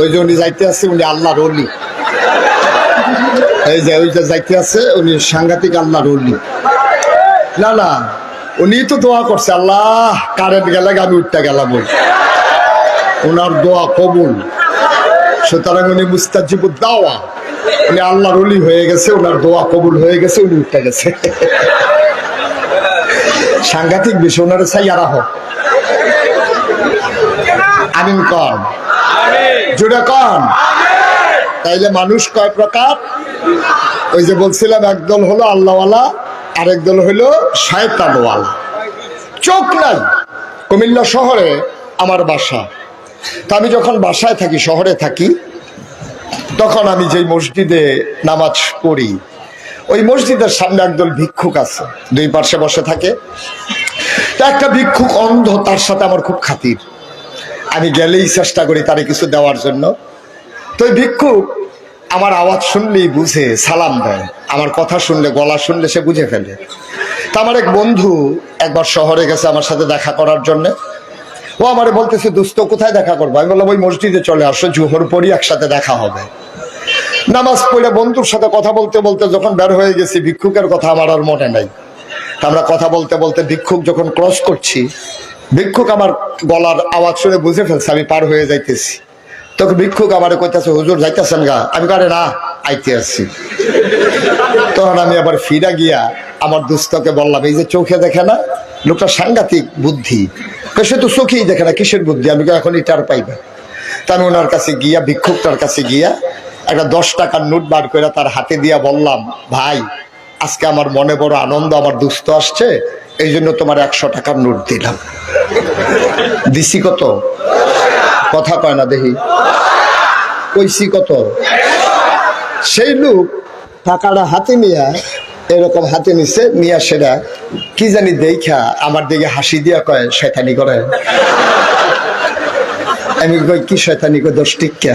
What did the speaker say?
ওই যে উনি যাইতে আছে, উনি আল্লাহর অলি এই যে ওই যে যাইতে আছে, উনি সাংঘাতিক আল্লাহর অলি না না, উনি তো দোয়া করছে, আল্লাহ কারেন্ট গেলে আমি উঠতে গেলাম ওই। ওনার দোয়া কবুল। সুতরাং উনি মুস্তাজিব দাওয়া উনি আল্লাহর অলি হয়ে গেছে ওনার দোয়া কবুল হয়ে গেছে, উনি উঠতে গেছে। সাংঘাতিক বিষয় ওনার চাই আর হোক আমিন কন জুড়ে কন তাইলে মানুষ কয় প্রকার? ওই যে বলছিলাম একদল হলো আল্লাহওয়ালা, আরেক দল হলো শয়তানওয়ালা। চোখ নাই। কুমিল্লা শহরে আমার বাসা। তা আমি যখন বাসায় থাকি, শহরে থাকি, তখন আমি যেই মসজিদে নামাজ পড়ি ওই মসজিদের সামনে একদল ভিক্ষুক আছে, দুই পার্শ্বে বসে থাকে। একটা ভিক্ষুক অন্ধ, তার সাথে আমার খুব খাতির। আমি গেলেই চেষ্টা করি তারে কিছু দেওয়ার জন্য। তো ওই ভিক্ষুক আমার আওয়াজ শুনলেই বুঝে, সালাম দেয়। আমার কথা শুনলে, গলা শুনলে সে বুঝে ফেলে। তা আমার এক বন্ধু একবার শহরে গেছে আমার সাথে দেখা করার জন্য। ও আমারে বলতেছে, দোস্ত, কোথায় দেখা করব? আমি বললাম, ওই মসজিদে চলে আসো, জুহর পরই একসাথে দেখা হবে। নামাজ পড়ে বন্ধুর সাথে কথা বলতে বলতে যখন বের হয়ে গেছি, ভিক্ষুকের কথা আমার আর মনে নাই। আমরা কথা বলতে বলতে ভিক্ষুক যখন ক্রস করছি, ভিক্ষুক আমার গলার আওয়াজ শুনে বুঝে ফেলছে, আমি পার হয়ে যাইতেছি। তখন ভিক্ষুক আমার কইতেছে, হুজুর যাইতেছেন গা? আমি কারে না, আইতে আসছি। তখন আমি আবার ফিরা গিয়া আমার দুস্থকে বললাম, এই যে চোখে দেখে না, লোকটা সাংঘাতিক বুদ্ধি। সে তো চোখেই দেখে না, কিসের বুদ্ধি? আমি এখন পাইবে। তা আমি ওনার কাছে গিয়া, ভিক্ষুকটার কাছে গিয়া একটা দশ টাকার নোট বার করে তার হাতে দিয়া বললাম, ভাই, আজকে আমার মনে বড় আনন্দ, আমার দুস্থ আসছে এই জন্য তোমার একশো টাকার নোট দিলাম। দিছি কত? কথা কয় না দেখি। কইছি কত? সেই লোক টাকাটা হাতে নিয়া, এরকম হাতে নিছে, নিয়া সেটা কি জানি দেখা আমার দিকে হাসি দিয়া কয়, শয়তানি করে। আমি কই, কি শয়তানি কই দশ টিকা